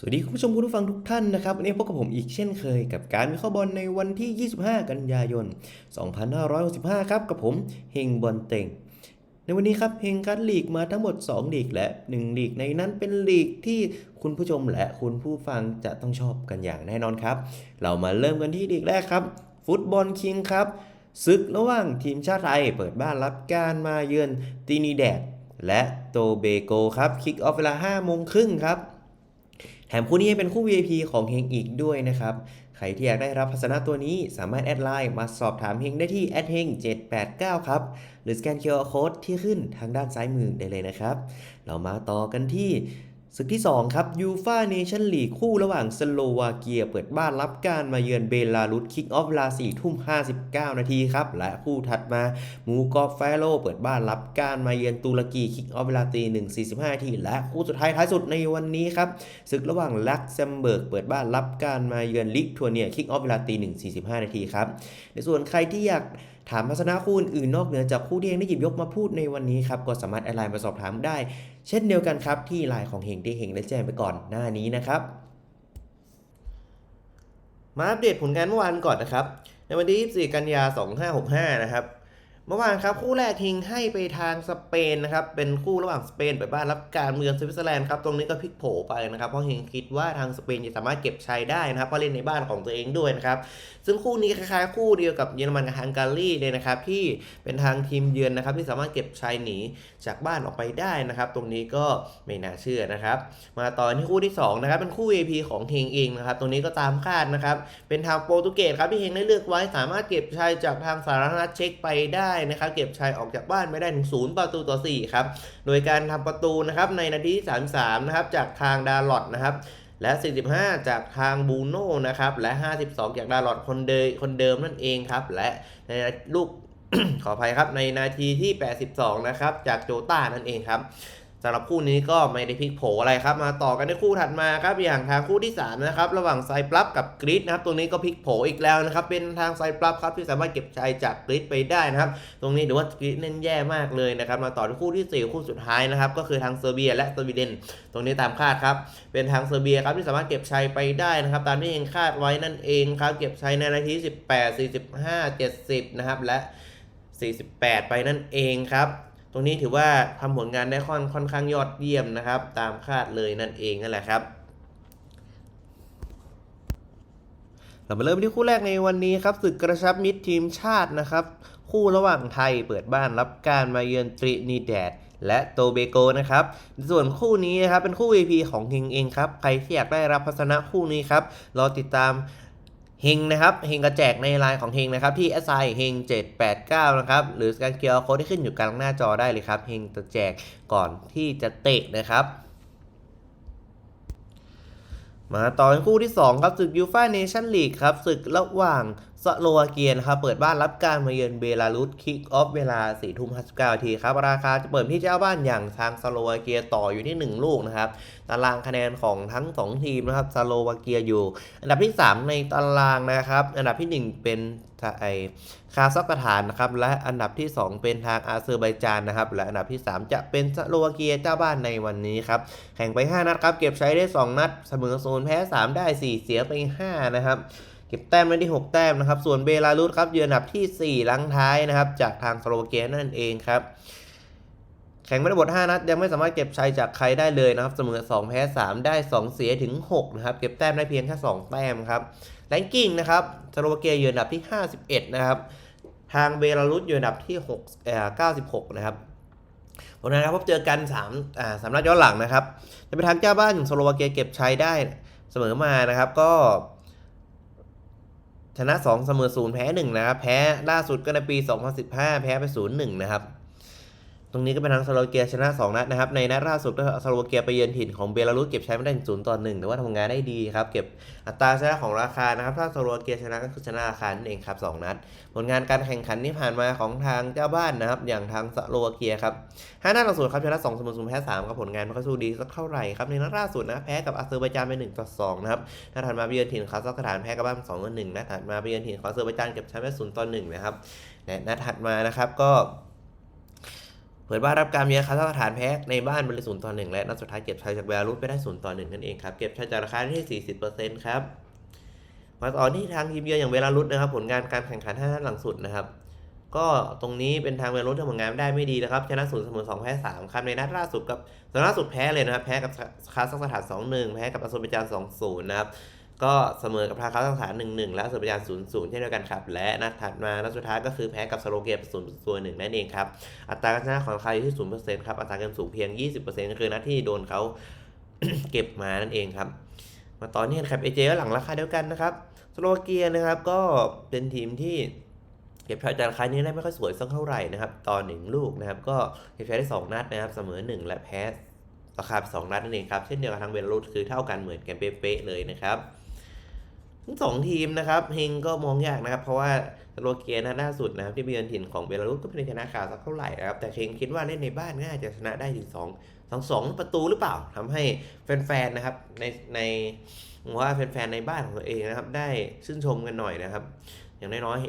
สวัสดีคุณผู้ชมคุณผู้ฟังทุกท่านนะครับ วันนี้พบกับผมอีกเช่นเคยกับการวิเคราะห์บอลในวันที่ 25 กันยายน 2565 ครับ กับผมเฮงบอลเต็ง ในวันนี้ครับเฮงคัดลีกมาทั้งหมด 2 ลีกและ 1 ลีกในนั้นเป็นลีกที่คุณผู้ชมและคุณผู้ฟังจะต้องชอบกันอย่างแน่นอนครับ เรามาเริ่มกันที่ลีกแรกครับ ฟุตบอลคิงครับศึกระหว่างทีมชาติไทยเปิดบ้านรับการมาเยือนตินีแดดและโตเบโกครับคิกออฟเวลา5โมงครึ่งครับ แถมคู่นี้ยังเป็นคู่ VIP ของเฮงอีกด้วยนะครับ ใครที่อยากได้รับพัสนะตัวนี้สามารถแอดไลน์มาสอบถามเฮงได้ที่แอดเฮง789 ครับ หรือสแกน QR Code ที่ขึ้นทางด้านซ้ายมือได้เลยนะครับ เรามาต่อกันที่ ศึกที่ 2 ครับยูฟาเนชั่นลีกคู่ระหว่างสโลวาเกียเปิดบ้านรับการมาเยือนเบลารุสคิกออฟเวลา4ทุ่ม 59 นาทีครับ และคู่ถัดมามูกอฟแฟโลเปิดบ้านรับการมาเยือนตุรกีคิกออฟเวลาตี1 45นาที และคู่สุดท้ายท้ายสุดในวันนี้ครับศึกระหว่างลักเซมเบิร์กเปิดบ้านรับการมาเยือนลิกทัวเนียคิกออฟเวลาตี1 45นาทีครับในส่วนใครที่อยาก ถามพัฒนาคู่อื่นๆนอกเหนือจากคู่ที่เฮงได้หยิบยกมาพูดในวันนี้ครับก็สามารถแอดไลน์มาสอบถามได้ เช่นเดียวกันครับที่ไลน์ของเฮงที่เฮงได้แจ้งไปก่อนหน้านี้นะครับมาอัปเดตผลงานเมื่อวานก่อนนะครับในวันที่ 24 กันยา 2565 นะครับ เมื่อวานครับคู่แรกเฮงให้ไปทางสเปนนะครับเป็นคู่ระหว่างสเปนไปบ้านรับการเมืองสวิตเซอร์แลนด์ครับตรงนี้ก็พลิกโผไปนะครับเพราะเฮงคิดว่าทางสเปนจะสามารถเก็บชัยได้นะครับเพราะเล่นในบ้านของตัวเองด้วยนะครับซึ่งคู่นี้คล้ายๆคู่เดียวกับเยอรมันกับฮังการีเลยนะครับที่เป็นทางทีมเยือนนะครับที่สามารถเก็บชัยหนีจากบ้านออกไปได้นะครับตรงนี้ก็ไม่น่าเชื่อนะครับมาต่อที่คู่ที่สองนะครับเป็นคู่ AP ของเฮงเองนะครับตรงนี้ก็ตามคาดนะครับเป็นทางโปรตุเกสครับที่เฮงได้เลือกไว้สามารถเก็บชัยจากทางสาธารณรัฐเช็กไปได้นะครับเก็บชัยออกจากบ้านไม่ได้ถึงศูนย์ประตูต่อ4ครับโดยการทำประตูนะครับในนาทีที่33นะครับจากทางดาร์ลอตนะครับและ 45 จากทางบูโน่นะครับ และ 52 จากดาร์ลอตคนเดิมคนเดิมนั่นเองครับ และในลูก ขออภัยครับ ในนาทีที่ 82 นะครับ จากโจต้านั่นเองครับ สำหรับคู่นี้ก็ไม่ได้พลิกโผอะไรครับ มาต่อกันในคู่ถัดมาครับอย่างทางคู่ที่ 3 นะครับ ระหว่างไซปลับกับกรีดนะครับ ตรงนี้ก็พลิกโผอีกแล้วนะครับ เป็นทางไซปลับครับที่สามารถเก็บชัยจากกรีดไปได้นะครับ ตรงนี้ถือว่ากรีดเล่นแย่มากเลยนะครับ มาต่อที่คู่ที่ 4 คู่สุดท้ายนะครับ ก็คือทางเซอร์เบียและสวีเดน ตรงนี้ตามคาดครับ เป็นทางเซอร์เบียครับที่สามารถเก็บชัยไปได้นะครับ ตามที่เองคาดไว้นั่นเองครับ เก็บชัยในนาที18 45 70 นะครับ และ 48 ไปนั่นเองครับ รงนี้ถือว่าทำผลงานได้ค่อนค่อนข้างยอดเยี่ยมนะครับ ตามคาดเลยนั่นเองนั่นแหละครับ เรามาเริ่มที่คู่แรกในวันนี้ครับศึกกระชับมิตรทีมชาตินะครับ คู่ระหว่างไทยเปิดบ้านรับการมาเยือนตรินีแดดและโตเบโกนะครับ ส่วนคู่นี้นะครับเป็นคู่ VP ของเฮงเองครับ ใครที่อยากได้รับพัสนะคู่นี้ครับ รอติดตาม เฮงนะครับเฮงกระแจกในไลน์ของเฮงนะครับที่ s i เฮง789 นะครับ หรือการเกียร์โค้ดที่ขึ้นอยู่กลางหน้าจอได้เลยครับเฮงจะแจกก่อนที่จะเตะนะครับ มาต่อในคู่ที่ 2 ครับศึกยูฟ่าเนชั่นลีกครับศึกระหว่างสโลวาเกียนะครับเปิดบ้านรับการมาเยือนเบลารุสคิกออฟเวลา4ทุ่ม59นาทีครับราคาจะเปิดที่เจ้าบ้านอย่างทางสโลวาเกียต่ออยู่ที่ 1 ลูกนะครับตารางคะแนนของทั้ง 2 ทีมนะครับสโลวาเกียอยู่ อันดับที่ 3 ในตารางนะครับ อันดับทีหนึ่1 เป็นไอคาซัคสถานนะครับและอันดับที่ 2 เป็นทางอาเซอร์ไบจานนะครับและอันดับที่ 3 จะเป็นสโลวาเกียเจ้าบ้านในวันนี้ครับแข่งไป 5 นัดครับเก็บใช้ได้ 2 นัดเสมอศูนแพ้ 3 ได้ 4 เสียไป 5 นะครับ เก็บแต้มได้ที่ 6 แต้มนะครับ ส่วนเบลารุสครับยืนอันดับที่ 4 ลังท้ายนะครับ จากทางสโลวาเกียนั่นเองครับ แข่งไม่ได้บท 5 นัด ยังไม่สามารถเก็บชัยจากใครได้เลยนะครับ เสมอ 2 แพ้ 3 ได้ 2 เสียถึง 6 นะครับ เก็บแต้มได้เพียงแค่ 2 แต้มครับแรงกิ้งนะครับสโลวาเกียยืนอันดับที่ 51 นะครับ ทางเบลารุสอยู่อันดับที่6เอ่อ96 นะครับผลงานครับพบเจอกัน3อ่าสามนัดย้อนหลังนะครับจะเป็นทางเจ้าบ้านอย่างสโลวาเกียเก็บชัยได้เสมอมานะครับ ก็ ชนะ 2 เสมอ0แพ้1นะครับ แพ้ล่าสุดก็ในปี 2015 แพ้ไป 0-1 นะครับ ตรงนี้ก็เป็นทางสโลวาเกียชนะ 2 นัดนะครับ ในนัดล่าสุดก็สโลวาเกียไปเยือนถิ่นของเบลารุสเก็บใช้ไม่ได้ถึง0ต่อ1แต่ว่าทำงานได้ดีครับ เก็บอัตราชนะของราคานะครับ ถ้าสโลวาเกียชนะก็คือชนะราคานั่นเองครับ2นัด ผลงานการแข่งขันที่ผ่านมาของทางเจ้าบ้านนะครับ อย่างทางสโลวาเกียครับ5นัดล่าสุดครับชนะ2เสมอ0แพ้3ครับผลงานไม่ค่อยสู้ดีสักเท่าไหร่ครับในนัดล่าสุดนะแพ้กับอาเซอร์ไบจานไป1ต่อ2นะครับนัดถัดมาไปเยือนถิ่นคาซัคสถานแพ้กับบ้าน2ต่อ1นัดถัดมาไปเยือนถิ่นคาเซอร์ไบจานเก็บแชมป์ไป0ต่อ1นะครับและนัดถัดมานะครับก็ เปิดบ้านรับการเยือนคาซัคสถานแพ้ในบ้านบริสุทธิ์ต่อหนึ่งและนัดสุดท้ายเก็บชัยจากเบลารุสไปได้ศูนย์ต่อหนึ่งนั่นเองครับ เก็บชัยจากราคาที่40%ครับมาต่อที่ทางทีมเยือนอย่างเบลารุสนะครับ ผลงานการแข่งขัน5นัดหลังสุดนะครับ ก็ตรงนี้เป็นทางเบลารุสทำผลงานได้ไม่ดีนะครับ ชนะศูนย์เสมอ2แพ้3ครับในนัดล่าสุดกับตอนล่าสุดแพ้เลยนะครับ แพ้กับคาซัคสถาน2-1แพ้กับอาเซอร์ไบจาน2-0นะครับ ก็เสมอกับทางคาซัคสถาน1-1และอาเซอร์ไบจาน0-0เช่นเดียวกันครับ และนัดถัดมานัดสุดท้ายก็คือแพ้กับสโลเกีย0-1นั่นเองครับ อัตราการชนะของใครอยู่ที่0%ครับ อัตราการสูงเพียง20%ก็คือนัดที่โดนเขาเก็บมานั่นเองครับ มาต่อที่ครับเอเจหลังราคาเดียวกันนะครับสโลเกียนะครับก็เป็นทีมที่เก็บชัยจากราคานี้ได้ไม่ค่อยสวยสักเท่าไหร่นะครับต่อหนึ่งลูกนะครับก็เก็บชัยได้ 2 นัดนะครับเสมอ 1 และแพ้ราคาสองนัดนั่นเองครับ เช่นเดียวกับทางเบลรุสคือเท่ากันเหมือนกันเป๊ะๆเลยนะครับ ทั้งสองทีมนะครับเฮงก็มองยากนะครับ เพราะว่าสโลเกียนัดล่าสุดนะครับที่ไปเยือนถิ่นของเบลารุสก็ไม่ได้ชนะขาดสักเท่าไหร่นะครับ แต่เฮงคิดว่าเล่นในบ้านน่าจะชนะได้ถึง2 2 2ประตูหรือเปล่าทำให้แฟนๆนะครับในในผมว่าแฟนๆในบ้านของตัวเองนะครับ ได้ชื่นชมกันหน่อยนะครับ อย่างน้อย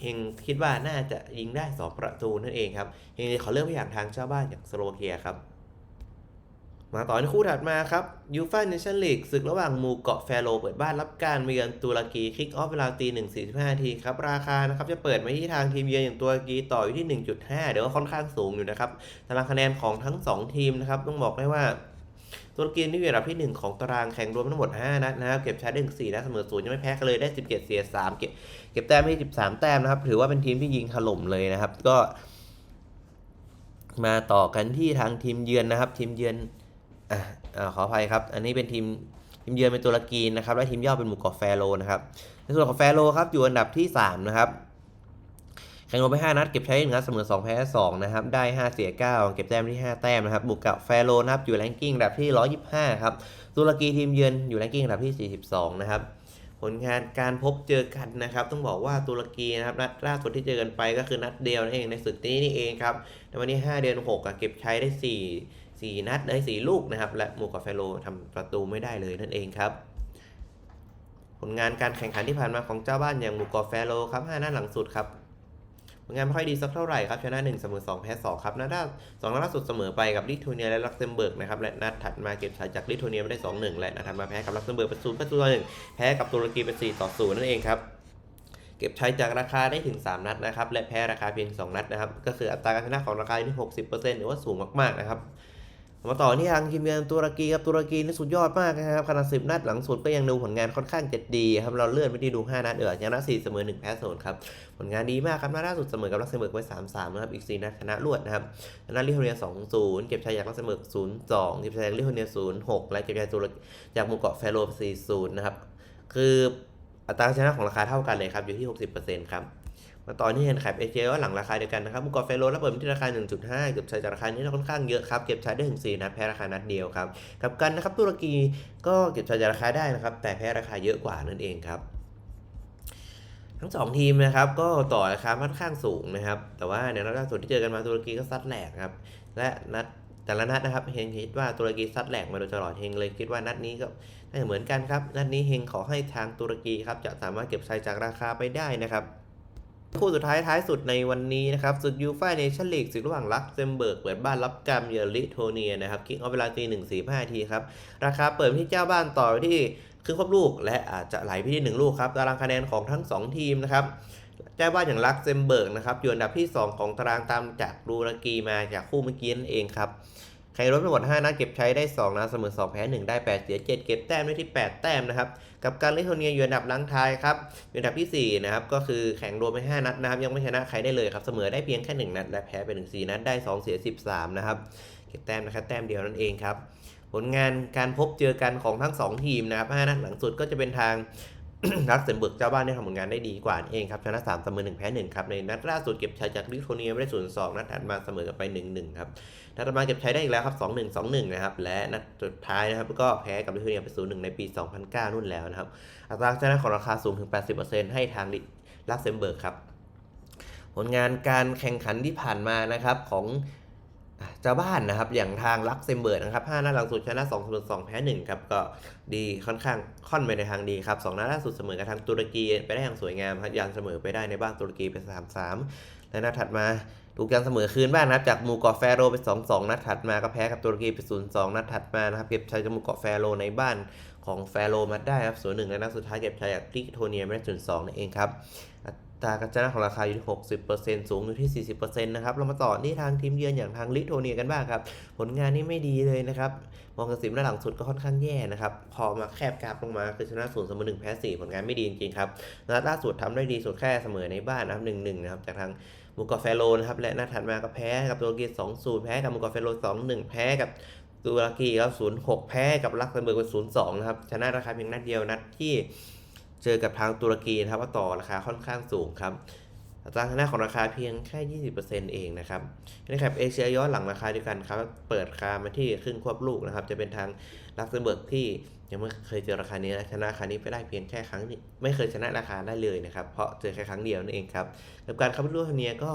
เฮงคิดว่าน่าจะยิงได้ 2 ประตูนั่นเองครับเฮงเขอเลือกไปอย่างทางเจ้าบ้านอย่างสโลเกียครับ มาต่อที่คู่ถัดมาครับยูฟ่าเนชั่นลีกศึกระหว่างหมู่เกาะแฟโรเปิดบ้านรับการมาเยือนตุรกีคิกออฟเวลาตีหนึ่งสี่สิบห้าทีครับ ราคานะครับจะเปิดมาที่ทางทีมเยือนอย่างตุรกีต่ออยู่ที่1.5เดี๋ยวก็ค่อนข้างสูงอยู่นะครับตารางคะแนนของทั้ง2ทีมนะครับต้องบอกได้ว่าตุรกีนี่อยู่อันดับที่ 1 ของตารางแข่งรวมทั้งหมด 5 นัดนะครับ เก็บชนะได้ถึง4นัดเสมอศูนย์ยังไม่แพ้กันเลยได้ 17 เสีย 3 เก็บเก็บแต้มที่13 แต้มนะครับ ถือว่าเป็นทีมที่ยิงถล่มเลยนะครับ ก็ มาต่อกันที่ทางทีมเยือนนะครับ ทีมเยือน อะอ่าขออภัยครับ อันนี้เป็นทีมทีมเยือนเป็นตุรกีนะครับ และทีมย่อเป็นหมู่เกาะแฟโรนะครับ ในส่วนของแฟโรครับอยู่อันดับที่ 3 นะครับ แข่งรวมไป 5 นัดเก็บใช้1นัดเสมอ 2 แพ้ 2 นะครับ ได้ 5 เสีย 9 เก็บแต้มที่ 5 แต้มนะครับ บุกกับแฟโรนะครับ อยู่แรงกิ้งอันดับที่ 125 ครับ ตุรกีทีมเยือนอยู่แรงกิ้งอันดับที่ 42 นะครับ ผลงานการพบเจอกันนะครับ ต้องบอกว่าตุรกีนะครับนัดล่าสุดที่เจอกันไปก็คือนัดเดียวนั่นเองในศึกนี้นี่เองครับในวันที่ 5 เดือน6เก็บใช้ได้ 4 4 นัดได้4ลูกนะครับ และมูกับแฟโรทำประตูไม่ได้เลยนั่นเองครับ ผลงานการแข่งขันที่ผ่านมาของเจ้าบ้านอย่างมูกาะแฟโรครับ5นัดหลังสุดครับผลงานไม่ค่อยดีสักเท่าไหร่ครับชนะ1เสมอ2แพ้2ครับนัดสองนัดล่าสุดเสมอไปกับลิทัวเนียและลักเซมเบิร์กนะครับและนัดถัดมาเก็บชัยจากลิทัวเนียไปได้ 2-1 และนัดถัดมาแพ้กับลักเซมเบิร์กเป็น0ประตูต่อ1แพ้กับตุรกีเป็น4ต่อ0นั่นเองครับเก็บชัยจากราคาได้ถึง 3 นัดนะครับ และแพ้ราคาเพียง 2 นัดนะครับ ก็คืออัตราการชนะของราคาอยู่ที่ 60%หรือว่าสูงมาก ๆ นะครับ มาต่อที่ทางทีมเยือนตุรกีครับตุรกีนี่สุดยอดมากนะครับขนาด10นัดหลังสุดก็ยังดูผลงานค่อนข้างจะดีครับเราเลื่อนไปที่ดู 5 นัดเออชนะ4เสมอ1แพ้0ครับผลงานดีมากครับนัดล่าสุดเสมอกับลักเซมเบิร์กไว้3-3นะครับอีก4นัดชนะรวดนะครับชนะลิทัวเนีย2-0เก็บชัยจากลักเซมเบิร์ก0-2เก็บชัยจากลิทัวเนีย0-6และเก็บชัยตุรกีจากหมู่เกาะแฟโร4-0นะครับคืออัตราชนะของราคาเท่ากันเลยครับอยู่ที่ 60%ครับ มาต่อที่เฮนแคปเอเจว่าหลังราคาเดียวกันนะครับมุกอเฟโรแล้วเปิดที่ราคา 1.5 เก็บใชัยจากราคานี้ค่อนข้างเยอะครับ เก็บใชัยได้ถึง4นัดแพ้ราคานัดเดียวครับกับกันนะครับตุรกีก็เก็บใชัยจากราคาได้นะครับ แต่แพ้ราคาเยอะกว่านั่นเองครับทั้งสองทีมนะครับก็ต่อราคาค่อนข้างสูงนะครับ แต่ว่าในนัดล่าสุดที่เจอกันมาตุรกีก็ซัดแหลกครับ และนัดแต่ละนัดนะครับเฮงคิดว่าตุรกีซัดแหลกมาโดยตลอดเฮงเลยคิดว่านัดนี้ก็น่าจะเหมือนกันครับนัดนี้เฮงขอให้ทางตุรกีครับจะสามารถเก็บชัยจากราคาไปได้นะครับ คู่สุดท้ายท้ายสุดในวันนี้นะครับศึกยูฟ่าเนชั่นลีกศึกระหว่างลักเซมเบิร์กเปิดบ้านรับการเยอนลิโทเนียนะครับคิกออฟเวลาตีหนึ่งสี่ห้าทีครับ ราคาเปิดที่เจ้าบ้านต่อที่ครึ่งครบลูก และอาจจะไหลไปที่หนึ่งลูกครับตารางคะแนนของทั้งสองทีมนะครับเจ้าบ้านอย่างลักเซมเบิร์กนะครับอยู่อันดับที่ 2 ของตารางตามจากตุรกีมาจากคู่เมื่อกี้นั่นเองครับ ใครรวมทั้งหมด5นัดเก็บใช้ได้2นัดเสมอ2แพ้1ได้ 8 เสีย 7 เก็บแต้มได้ที่ 8 แต้มนะครับกับการลิโทเนียอยู่อันดับลังท้ายครับอยู่อันดับทีสี่ 4 นะครับ ก็คือแข่งรวมไป5นัดนะครับยังไม่ชนะใครได้เลยครับเสมอได้เพียงแค่ 1 นัด และแพ้ไปถึง4นัดได้ 2 เสีย 13 นะครับเก็บแต้มนะครับแต้มเดียวนั่นเองครับผลงานการพบเจอกันของทั้ง 2 ทีมนะครับ5นัดหลังสุดก็จะเป็นทาง รักเซมเบิร์กเจ้าบ้านได้ทำผลงานได้ดีกว่าเองครับชนะ3เสมอ1แพ้1ครับในนัดล่าสุดเก็บชัยจากลิโทเนียไได้ศูนย์สองนัดถัดมาเสมอกันไป 1-1 ครับนัดถัดมาเก็บชัยได้อีกแล้วครับ 2-1 2-1 นะครับและนัดสุดท้ายนะครับก็แพ้กับลิโทเนียไป0-1 ในปี 2009 นู่นแล้วนะครับอัตราชนะของราคาสูงถึง 80%ให้ทางลักเซมเบิร์กครับผลงานการแข่งขันที่ผ่านมานะครับของ เจ้าบ้านนะครับอย่างทางลักเซมเบิร์กนะครับ5นัดหลังสุดชนะ2เสมอ2แพ้1ครับก็ดีค่อนข้างค่อนไปในทางดีครับ2นัดล่าสุดเสมอกับทางตุรกีไปได้อย่างสวยงามครับยันเสมอไปได้ในบ้านตุรกีเป็น3-3และนัดถัดมาถูกยันเสมอคืนบ้างนะครับจากหมู่เกาะแฟโรไป 2-2 นัดถัดมาก็แพ้กับตุรกีไป 0-2 นัดถัดมานะครับเก็บชัยจากหมู่เกาะแฟโรในบ้านของแฟโรมาได้ครับส่วนหนึ่งในนัดสุดท้ายเก็บชัยจากลิโทเนียไม่ได้จุดสองนั่นเองครับ ตราการชนะของราคาอยู่ที่ 60%สูงอยู่ที่ 40%นะครับ เรามาต่อที่ทางทีมเยือนอย่างทางลิโทเนียกันบ้างครับ ผลงานนี่ไม่ดีเลยนะครับ มองกระสิมด้าหลังสุดก็ค่อนข้างแย่นะครับ พอมาแคบกราฟลงมาคือชนะศูนย์เสมอหนึ่งแพ้สี่ผลงานไม่ดีจริงๆครับนัดล่าสุดทำได้ดีสุดแค่เสมอในบ้านนะครับหนึ่งหนึ่งนะครับ จากทางมูกาเฟโลนะครับและนัดถัดมาก็แพ้กับตุรกีสองศูนย์แพ้กับมูกาเฟโลสองหนึ่งแพ้กับตุรกีครับศูนย์หกแพ้กับลักเซมเบิร์กเป็นศูนย์สองนะครับชนะราคาเพียงนัดเดียวนัดที่ เจอกับทางตุรกีนะครับว่าต่อราคาค่อนข้างสูงครับอัตราชนะของราคาเพียงแค่ 20%เองนะครับนะครับเอเชียย้อนหลังราคาเดียกันครับเปิดราคามาที่ครึ่งควบลูกนะครับ จะเป็นทางลักเซมเบิร์กที่ยังไม่เคยเจอราคานี้ชนะราคานี้ไปได้เพียงแค่ครั้งไม่เคยชนะราคาได้เลยนะครับ เพราะเจอแค่ครั้งเดียวนั่นเองครับกับการเข้าไปร่วมเนียก็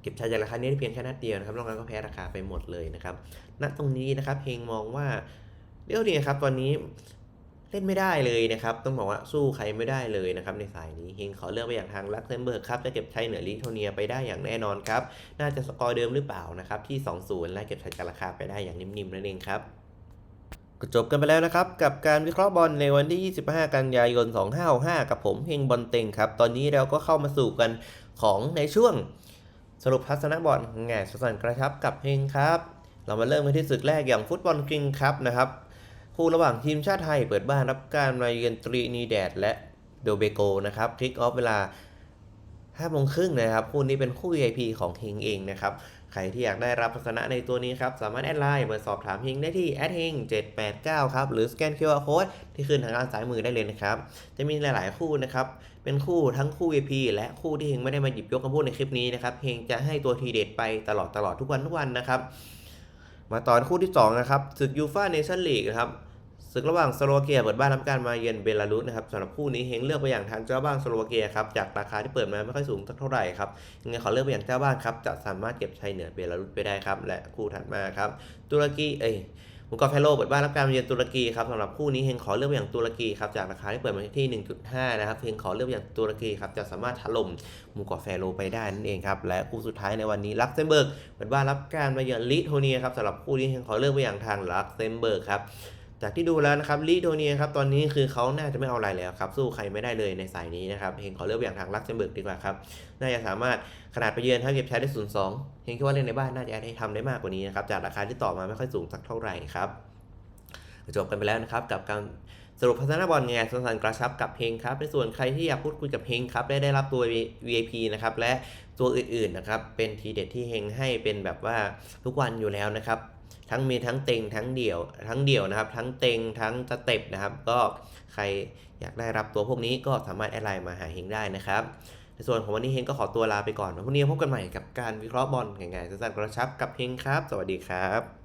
เก็บชัยจากราคานี้ได้เพียงแค่นัดเดียวนะครับนอกนั้นก็แพ้ราคาไปหมดเลยนะครับ ณ ตรงนี้นะครับ เฮงมองว่าเดี๋ยวนี้ครับ ตอนนี้ ล่นไม่ได้เลยนะครับ ต้องบอกว่าสู้ใครไม่ได้เลยนะครับในสายนี้เฮงขอเลือกไปอย่างทางลักเซมเบิร์กครับจะเก็บชัยเหนือลิทโทเนียไปได้อย่างแน่นอนครับ น่าจะสกอร์เดิมหรือเปล่านะครับที่ 2-0 และเก็บชัยจากราคาไปได้อย่างนิ่มๆนั่นเองครับก็จบกันไปแล้วนะครับ กับการวิเคราะห์บอลในวันที่ 25 กันยายน 2565 กับผมเฮงบอลเต็งครับ ตอนนี้เราก็เข้ามาสู่กันของในช่วงสรุปทัศนบอลแง่สันกระชับกับเฮงครับ เรามาเริ่มกันที่ศึกแรกอย่างฟุตบอลคิงครับนะครับ คู่ระหว่างทีมชาติไทยเปิดบ้านรับการมาเยือนตรีนีแดดและโดเบโกนะครับคลิกออฟเวลา5โมงครึ่งนะครับ คู่นี้เป็นคู่ VIP ของเฮงเองนะครับ ใครที่อยากได้รับทัศนะในตัวนี้ครับ สามารถแอดไลน์มาสอบถามเฮงได้ที่แอดเฮง789 ครับ หรือสแกน QR Code ที่ขึ้นทางด้านซ้ายมือได้เลยนะครับ จะมีหลายๆคู่นะครับ เป็นคู่ทั้งคู่ VIP และคู่ที่เฮงไม่ได้มาหยิบยกคำพูดในคลิปนี้นะครับ เฮงจะให้ตัวทีเด็ดไปตลอดตลอดทุกวันทุกวันนะครับ มาตอนคู่ที่2นะครับศึกยูฟ่าเนชั่นลีกนะครับศึกระหว่างสโลวาเกียเปิดบ้านรับการมาเยือนเบลารุสนะครับสำหรับคู่นี้เฮงเลือกไปอย่างทางเจ้าบ้านสโลวาเกียครับจากราคาที่เปิดมาไม่ค่อยสูงสักเท่าไหร่ครับยังไงขอเลือกไปอย่างเจ้าบ้านครับจะสามารถเก็บชัยเหนือเบลารุสไปได้ครับและคู่ถัดมาครับตุรกีเอ้ย มูกาเฟโลเปิดบ้านรับการมาเยือนตุรกีครับสำหรับคู่นี้เฮงขอเลือกไปอย่างตุรกีครับจากราคาที่เปิดมาที่ 1.5 นะครับเฮงขอเลือกไปอย่างตุรกีครับจะสามารถถล่มมูกาเฟโลไปได้นั่นเองครับและคู่สุดท้ายในวันนี้ลักเซมเบิร์กเปิดบ้านรับการมาเยือนลิโทเนียครับสำหรับคู่นี้เฮงขอเลือกไปอย่างทางลักเซมเบิร์กครับ จากที่ดูแล้วนะครับลิโทเนียครับตอนนี้คือเขาน่าจะไม่เอาอะไรแล้วครับสู้ใครไม่ได้เลยในสายนี้นะครับเฮงขอเลือกอย่างทางลักเซมเบิร์กดีกว่าครับน่าจะสามารถขนาดไปเยือนถ้าเก็บใช้ได้ศูนย์สองเฮงคิดว่าเล่นในบ้านน่าจะได้ทำได้มากกว่านี้นะครับจากราคาที่ต่อมาไม่ค่อยสูงสักเท่าไหร่ครับจบกันไปแล้วนะครับกับการสรุปพัฒนาบอลไงสั้นๆกระชับกับเพลงครับในส่วนใครที่อยากพูดคุยกับเพลงครับได้ได้รับตัว VIP นะครับและตัวอื่นๆนะครับเป็นทีเด็ดที่เฮงให้เป็นแบบว่าทุกวันอยู่แล้วนะครับ ทั้งมีทั้งเต็งทั้งเดี่ยว ทั้งเดี่ยวนะครับ ทั้งเต็งทั้งสเต็ปนะครับ ก็ใครอยากได้รับตัวพวกนี้ก็สามารถแอดไลน์มาหาเฮงได้นะครับในส่วนของวันนี้เฮงก็ขอตัวลาไปก่อนวันพรุ่งนี้พบกันใหม่กับการวิเคราะห์บอลง่ายๆสั้นๆกระชับกับเฮงครับ สวัสดีครับ